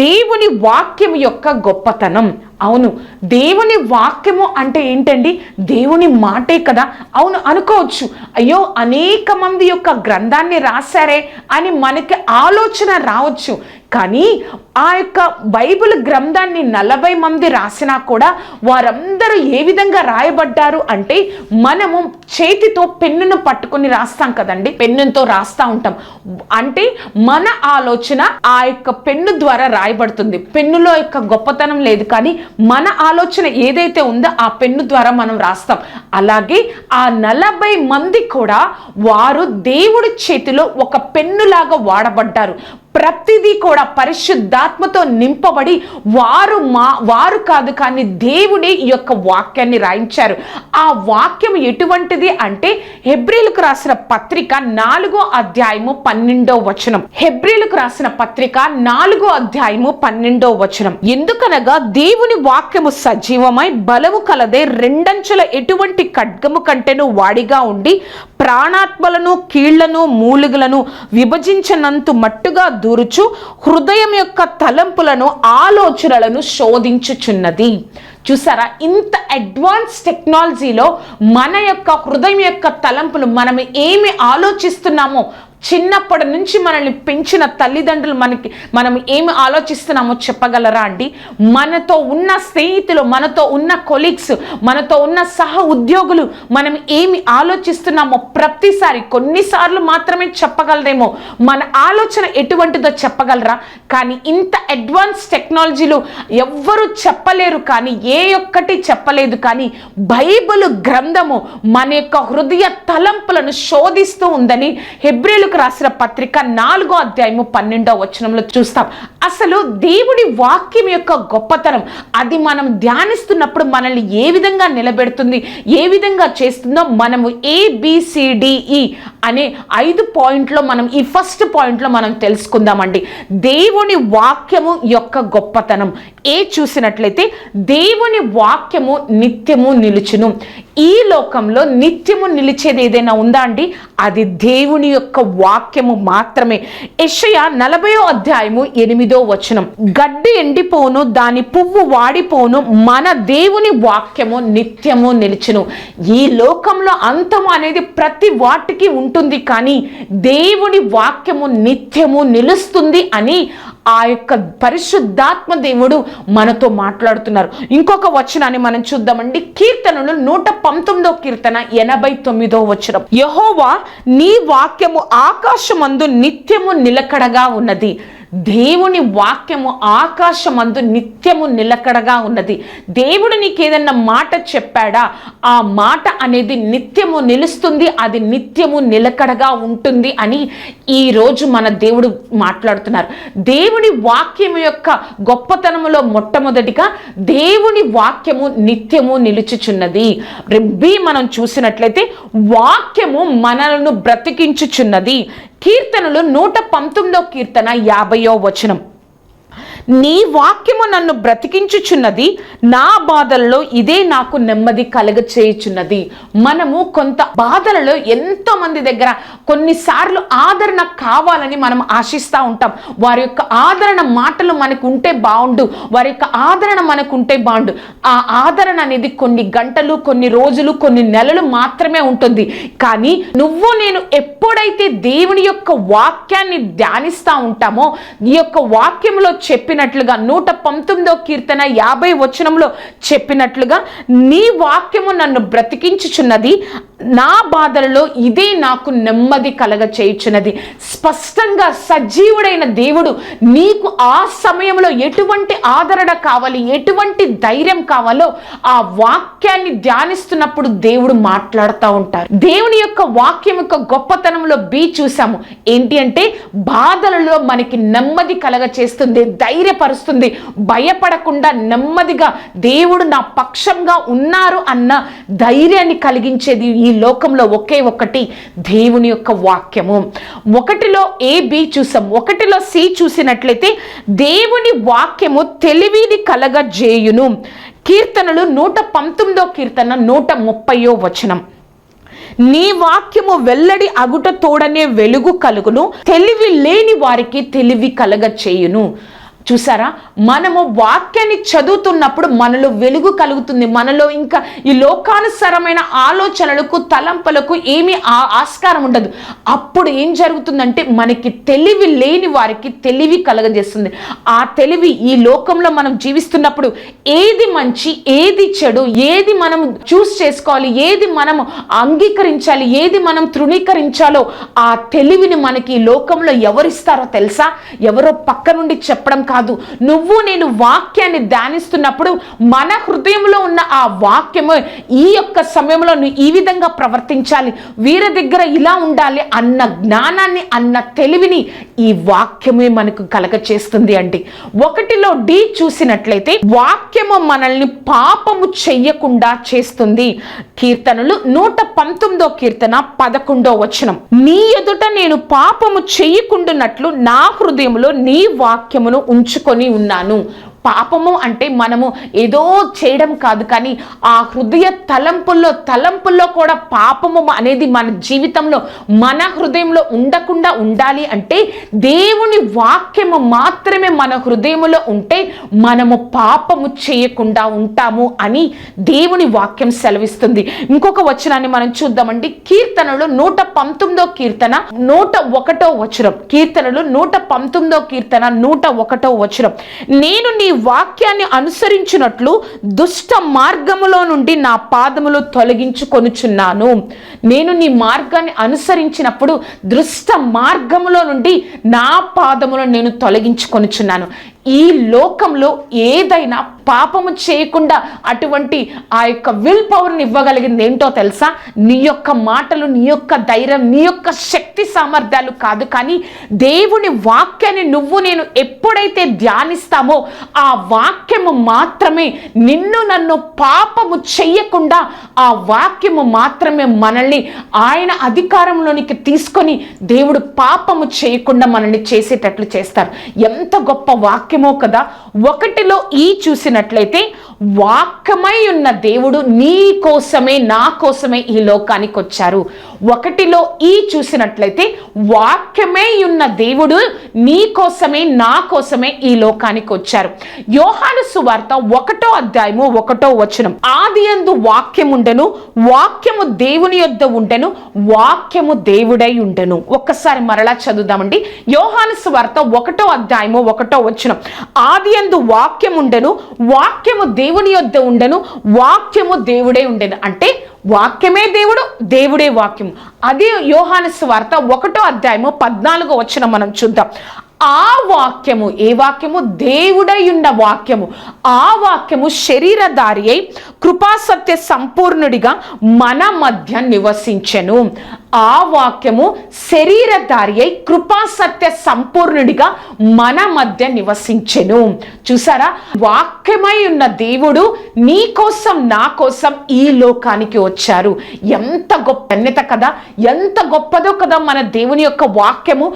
దేవుని వాక్యం యొక్క గొప్పతనం. అవును దేవుని వాక్యము అంటే ఏంటండి? దేవుని మాటే కదా. అవును అనుకోవచ్చు. అయ్యో అనేక మంది యొక్క గ్రంథాన్ని రాశారే అని మనకి ఆలోచన రావచ్చు. కానీ ఆ యొక్క బైబిల్ గ్రంథాన్ని నలభై మంది రాసినా కూడా వారందరూ ఏ విధంగా రాయబడ్డారు అంటే మనము చేతితో పెన్నును పట్టుకొని రాస్తాం కదండి. పెన్నుతో రాస్తా ఉంటాం. అంటే మన ఆలోచన ఆ యొక్క పెన్ను ద్వారా రాయబడుతుంది. పెన్నులో యొక్క గొప్పతనం లేదు కానీ మన ఆలోచన ఏదైతే ఉందో ఆ పెన్ను ద్వారా మనం రాస్తాం. అలాగే ఆ నలభై మంది కూడా వారు దేవుడి చేతిలో ఒక పెన్నులాగా వాడబడ్డారు. ప్రతిదీ కూడా పరిశుద్ధాత్మతో నింపబడి వారు మా వారు కాదు కానీ దేవుడే ఈ యొక్క వాక్యాన్ని రాయించారు. ఆ వాక్యం ఎటువంటిది అంటే హెబ్రిలకు రాసిన పత్రిక నాలుగో అధ్యాయము పన్నెండో వచనం. హెబ్రిలకు రాసిన పత్రిక నాలుగో అధ్యాయము పన్నెండో వచనం. ఎందుకనగా దేవుని వాక్యము సజీవమై బలము కలదే రెండంచుల ఎటువంటి ఖడ్గము కంటేను వాడిగా ఉండి ప్రాణాత్మలను కీళ్ళను మూలుగులను విభజించినంత మట్టుగా దూరుచు హృదయం యొక్క తలంపులను ఆలోచనలను శోధించుచున్నది. చూసారా? ఇంత అడ్వాన్స్ టెక్నాలజీలో మన యొక్క హృదయం యొక్క తలంపులు మనం ఏమి ఆలోచిస్తున్నామో చిన్నప్పటి నుంచి మనల్ని పెంచిన తల్లిదండ్రులు మనకి మనం ఏమి ఆలోచిస్తున్నామో చెప్పగలరా అండి? మనతో ఉన్న స్నేహితులు మనతో ఉన్న కొలీగ్స్ మనతో ఉన్న సహ ఉద్యోగులు మనం ఏమి ఆలోచిస్తున్నామో ప్రతిసారి కొన్నిసార్లు మాత్రమే చెప్పగలరేమో? మన ఆలోచన ఎటువంటిదో చెప్పగలరా? కానీ ఇంత అడ్వాన్స్ టెక్నాలజీలు ఎవ్వరు చెప్పలేరు కానీ ఏ ఒక్కటి చెప్పలేదు కానీ బైబిల్ గ్రంథము మన యొక్క హృదయ తలంపులను శోధిస్తూ ఉందని హెబ్రిలకు రాసిన పత్రిక నాలుగో అధ్యాయము పన్నెండో వచనంలో చూస్తాం. అసలు దేవుడి వాక్యం యొక్క గొప్పతనం అది మనం ధ్యానిస్తున్నప్పుడు మనల్ని ఏ విధంగా నిలబెడుతుంది ఏ విధంగా చేస్తుందో మనము ఏబిసిడిఈ అనే ఐదు పాయింట్లో మనం ఈ ఫస్ట్ పాయింట్లో మనం తెలుసుకుందామండి. దేవుని వాక్యము యొక్క గొప్పతనం. ఏ చూసినట్లయితే దేవుని వాక్యము నిత్యము నిలుచును. ఈ లోకంలో నిత్యము నిలిచేది ఏదైనా ఉందా అండి? అది దేవుని యొక్క వాక్యము మాత్రమే. యెషయా నలభయో అధ్యాయము ఎనిమిదో వచనం. గడ్డి ఎండిపోను దాని పువ్వు వాడిపోను మన దేవుని వాక్యము నిత్యము నిలిచును. ఈ లోకంలో అంతము అనేది ప్రతి వాటికి ఉంటుంది కానీ దేవుని వాక్యము నిత్యము నిలుస్తుంది అని ఆ యొక్క పరిశుద్ధాత్మ దేవుడు మనతో మాట్లాడుతున్నారు. ఇంకొక వచనాన్ని మనం చూద్దామండి. కీర్తనలు నూట పంతొమ్మిదో కీర్తన ఎనభై తొమ్మిదో వచనం. యహోవా నీ వాక్యము ఆకాశమందు నిత్యము నిలకడగా ఉన్నది. దేవుని వాక్యము ఆకాశమందు నిత్యము నిలకడగా ఉన్నది. దేవుడు నీకు ఏదన్నా మాట చెప్పాడా? ఆ మాట అనేది నిత్యము నిలుస్తుంది అది నిత్యము నిలకడగా ఉంటుంది అని ఈ రోజు మన దేవుడు మాట్లాడుతున్నారు. దేవుని వాక్యము యొక్క గొప్పతనములో మొట్టమొదటిగా దేవుని వాక్యము నిత్యము నిలుచుచున్నది. రెబ్బి మనం చూసినట్లయితే వాక్యము మనలను బ్రతికించుచున్నది. కీర్తనలు నూట పంతొమ్మిదో కీర్తన యాభయో వచనం. నీ వాక్యము నన్ను బ్రతికించుచున్నది నా బాధల్లో ఇదే నాకు నెమ్మది కలగ చేయుచున్నది మనము కొంత బాధలలో ఎంతో మంది దగ్గర కొన్నిసార్లు ఆదరణ కావాలని మనం ఆశిస్తూ ఉంటాం. వారి యొక్క ఆదరణ మాటలు మనకు ఉంటే బాగుండు వారి యొక్క ఆదరణ మనకు ఉంటే బాగుండు ఆ ఆదరణ అనేది కొన్ని గంటలు కొన్ని రోజులు కొన్ని నెలలు మాత్రమే ఉంటుంది. కానీ నువ్వు నేను ఎప్పుడైతే దేవుని యొక్క వాక్యాన్ని ధ్యానిస్తూ ఉంటామో ఈ యొక్క వాక్యంలో చెప్పినట్లుగా నూట పంతొమ్మిదో కీర్తన యాభై వచనంలో చెప్పినట్లుగా నీ వాక్యము నన్ను బ్రతికించుచున్నది నా బాధలలో ఇదే నాకు నెమ్మది కలగ చేయుచున్నది. స్పష్టంగా సజీవుడైన దేవుడు నీకు ఆ సమయంలో ఎటువంటి ఆదరణ కావాలి ఎటువంటి ధైర్యం కావాలో ఆ వాక్యాన్ని ధ్యానిస్తున్నప్పుడు దేవుడు మాట్లాడుతూ ఉంటారు. దేవుని యొక్క వాక్యం యొక్క గొప్పతనంలో బి చూసాము. ఏంటి అంటే బాధలలో మనకి నెమ్మది కలగ చేస్తుంది ధైర్యపరుస్తుంది. భయపడకుండా నెమ్మదిగా దేవుడు నా పక్షంగా ఉన్నారు అన్న ధైర్యాన్ని కలిగించేది ఈ లోకంలో ఒకే ఒక్కటి దేవుని యొక్క వాక్యము. ఒకటిలో ఏ బి చూసాం. ఒకటిలో సి చూసినట్లయితే దేవుని వాక్యము తెలివిని కలగజేయును. కీర్తనలు నూట పంతొమ్మిదో కీర్తన నూట ముప్పయో వచనం. నీ వాక్యము వెల్లడి అగుట తోడనే వెలుగు కలుగును. తెలివి లేని వారికి తెలివి కలగ చేయును చూసారా? మనము వాక్యాన్ని చదువుతున్నప్పుడు మనలో వెలుగు కలుగుతుంది. మనలో ఇంకా ఈ లోకానుసరమైన ఆలోచనలకు తలంపులకు ఏమీ ఆ- ఆస్కారం ఉండదు. అప్పుడు ఏం జరుగుతుందంటే మనకి తెలివి లేని వారికి తెలివి కలగజేస్తుంది. ఆ తెలివి ఈ లోకంలో మనం జీవిస్తున్నప్పుడు ఏది మంచి ఏది చెడు ఏది మనం చూస్ చేసుకోవాలి ఏది మనం అంగీకరించాలి ఏది మనం తృణీకరించాలో ఆ తెలివిని మనకి ఈ లోకంలో ఎవరిస్తారో తెలుసా? ఎవరో పక్క నుండి చెప్పడం కాదు నువ్వు నేను వాక్యాన్ని ధ్యానిస్తున్నప్పుడు మన హృదయంలో ఉన్న ఆ వాక్యము ఈ యొక్క సమయంలో నువ్వు ఈ విధంగా ప్రవర్తించాలి. వీరి దగ్గర ఇలా ఉండాలి అన్న జ్ఞానాన్ని అన్న తెలివిని ఈ వాక్యమే మనకు కలగ చేస్తుంది అండి. ఒకటిలో డి చూసినట్లయితే వాక్యము మనల్ని పాపము చెయ్యకుండా చేస్తుంది. కీర్తనలు నూట పంతొమ్మిదో కీర్తన పదకొండో వచనం. నీ ఎదుట నేను పాపము చెయ్యకుండానట్లు నా హృదయంలో నీ వాక్యమును ఉంచుకొని ఉన్నాను. పాపము అంటే మనము ఏదో చేయడం కాదు కానీ ఆ హృదయ తలంపుల్లో తలంపుల్లో కూడా పాపము అనేది మన జీవితంలో మన హృదయంలో ఉండకుండా ఉండాలి అంటే దేవుని వాక్యము మాత్రమే మన హృదయములో ఉంటే మనము పాపము చేయకుండా ఉంటాము అని దేవుని వాక్యం సెలవిస్తుంది. ఇంకొక వచనాన్ని మనం చూద్దామండి. కీర్తనలు నూట పంతొమ్మిదో కీర్తన నూట ఒకటో వచనం. కీర్తనలు నూట పంతొమ్మిదో కీర్తన నూట ఒకటో వచనం. నేను నీ వాక్యాన్ని అనుసరించినట్లు దుష్ట మార్గములో నుండి నా పాదములు తొలగించుకొనుచున్నాను. నేను నీ మార్గాన్ని అనుసరించినప్పుడు దుష్ట మార్గములో నుండి నా పాదములను నేను తొలగించుకొనుచున్నాను. ఈ లోకంలో ఏదైనా పాపము చేయకుండా అటువంటి ఆ యొక్క విల్ పవర్ని ఇవ్వగలిగింది ఏంటో తెలుసా? నీ యొక్క మాటలు నీ యొక్క ధైర్యం నీ యొక్క శక్తి సామర్థ్యాలు కాదు. కానీ దేవుని వాక్యాన్ని నువ్వు నేను ఎప్పుడైతే ధ్యానిస్తామో ఆ వాక్యము మాత్రమే నిన్ను నన్ను పాపము చెయ్యకుండా ఆ వాక్యము మాత్రమే మనల్ని ఆయన అధికారంలోనికి తీసుకొని దేవుడు పాపము చేయకుండా మనల్ని చేసేటట్లు చేస్తారు. ఎంత గొప్ప వాక్యమో కదా. ఒకటిలో ఈ చూసిన చూసినట్లయితే వాక్యమై ఉన్న దేవుడు నీ కోసమే నా కోసమే ఈ లోకానికి వచ్చారు ఒకటిలో ఈ చూసినట్లయితే వాక్యమే ఉన్న దేవుడు నీ కోసమే నా కోసమే ఈ లోకానికి వచ్చారు యోహాను సువార్త ఒకటో అధ్యాయము ఒకటో వచనం. ఆది అందు వాక్యం ఉండెను వాక్యము దేవుని యొద్ద ఉండెను వాక్యము దేవుడై ఉండెను. ఒక్కసారి మరలా చదువుదామండి. యోహాను సువార్త ఒకటో అధ్యాయము ఒకటో వచనం. ఆది అందు వాక్యం ఉండెను వాక్యము దేవుని యొద్ద ఉండెను వాక్యము దేవుడే ఉండెను. అంటే వాక్యమే దేవుడు దేవుడే వాక్యం అది యోహాను స్వార్త ఒకటో అధ్యాయము పద్నాలుగో వచ్చిన మనం చూద్దాం. ఆ వాక్యము ఏ వాక్యము? దేవుడై ఉన్న వాక్యము. ఆ వాక్యము శరీరధారి అయి కృపాసత్య సంపూర్ణుడిగా మన మధ్య నివసించెను. ఆ వాక్యము శరీరధారి అయి కృపాసత్య సంపూర్ణుడిగా మన మధ్య నివసించెను. చూసారా? వాక్యమై ఉన్న దేవుడు నీ కోసం నా కోసం ఈ లోకానికి వచ్చారు. ఎంత గొప్ప ధన్యత కదా? ఎంత గొప్పదో కదా మన దేవుని యొక్క వాక్యము?